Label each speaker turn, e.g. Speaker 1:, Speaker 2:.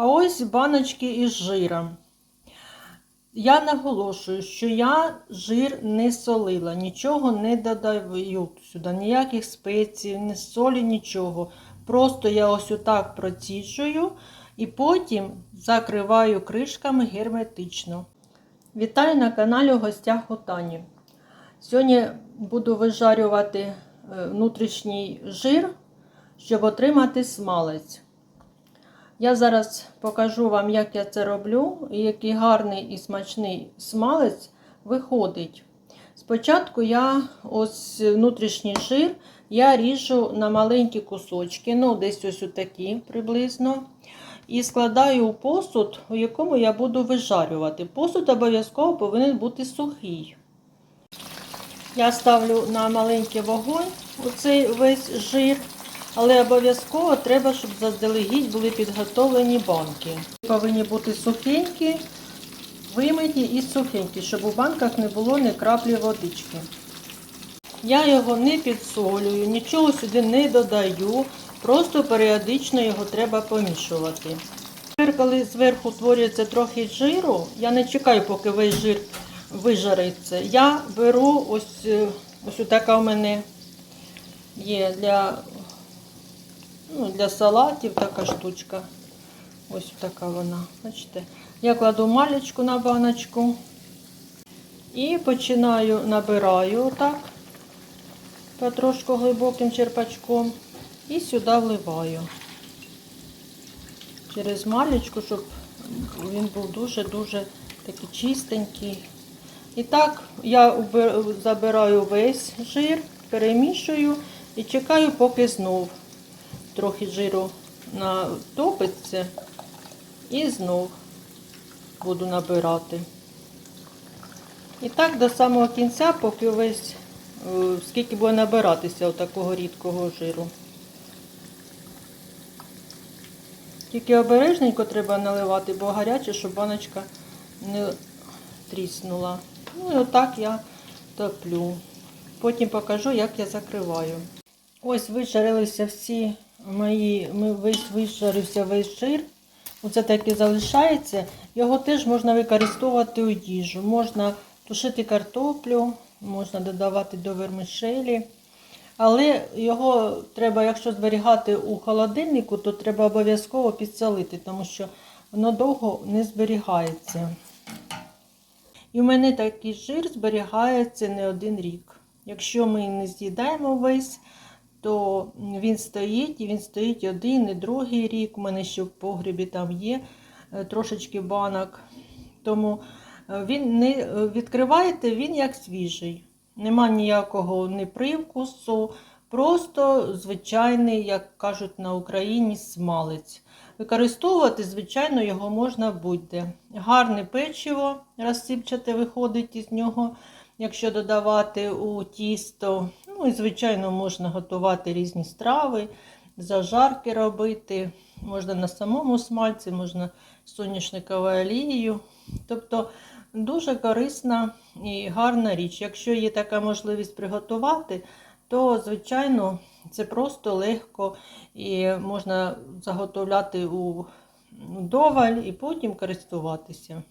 Speaker 1: А ось баночки із жиром. Я наголошую, що я жир не солила, нічого не додаю сюди, ніяких спецій, ні солі, нічого. Просто я ось отак проціжую і потім закриваю кришками герметично. Вітаю на каналі у гостях у Тані. Сьогодні буду вижарювати е, внутрішній жир, щоб отримати смалець. Я зараз покажу вам, як я це роблю, і який гарний і смачний смалець виходить. Спочатку я ось внутрішній жир я ріжу на маленькі кусочки, ну десь ось такі приблизно. І складаю у посуд, у якому я буду вижарювати. Посуд обов'язково повинен бути сухий. Я ставлю на маленький вогонь оцей весь жир. Але обов'язково треба, щоб заздалегідь були підготовлені банки. Повинні бути сухенькі, вимиті і сухенькі, щоб у банках не було ні краплі водички. Я його не підсолюю, нічого сюди не додаю, просто періодично його треба помішувати. Тепер, коли зверху утворюється трохи жиру, я не чекаю, поки весь жир вижариться. Я беру ось ось така у мене є для ну, для салатів така штучка. Ось така вона. Бачите? Я кладу малечку на баночку і починаю набираю отак, потрошку глибоким черпачком, і сюди вливаю. Через малечку, щоб він був дуже-дуже такий чистенький. І так я забираю весь жир, перемішую і чекаю, поки знов трохи жиру натопиться і знов буду набирати. І так до самого кінця, поки весь, е, скільки буде набиратися такого рідкого жиру. Тільки обережненько треба наливати, бо гаряче, щоб баночка не тріснула. Ну і отак я топлю. Потім покажу, як я закриваю. Ось вижарилися всі мої, весь вижарився весь жир. Оце так і залишається. Його теж можна використовувати у їжу. Можна тушити картоплю, можна додавати до вермишелі. Але його треба, якщо зберігати у холодильнику, то треба обов'язково підсолити, тому що воно довго не зберігається. І в мене такий жир зберігається не один рік. Якщо ми не з'їдаємо весь, то він стоїть, і він стоїть один і другий рік. У мене ще в погрібі там є е, трошечки банок. Тому е, він не е, відкриваєте, він як свіжий. Нема ніякого ні привкусу, просто звичайний, як кажуть на Україні, смалець. Використовувати, звичайно, його можна будь-де. Гарне печиво розсипчате виходить із нього, якщо додавати у тісто. Ну і, звичайно, можна готувати різні страви, зажарки робити. Можна на самому смальці, можна соняшниковою олією. Тобто дуже корисна і гарна річ. Якщо є така можливість приготувати, то, звичайно, це просто легко і можна заготовляти у доваль і потім користуватися.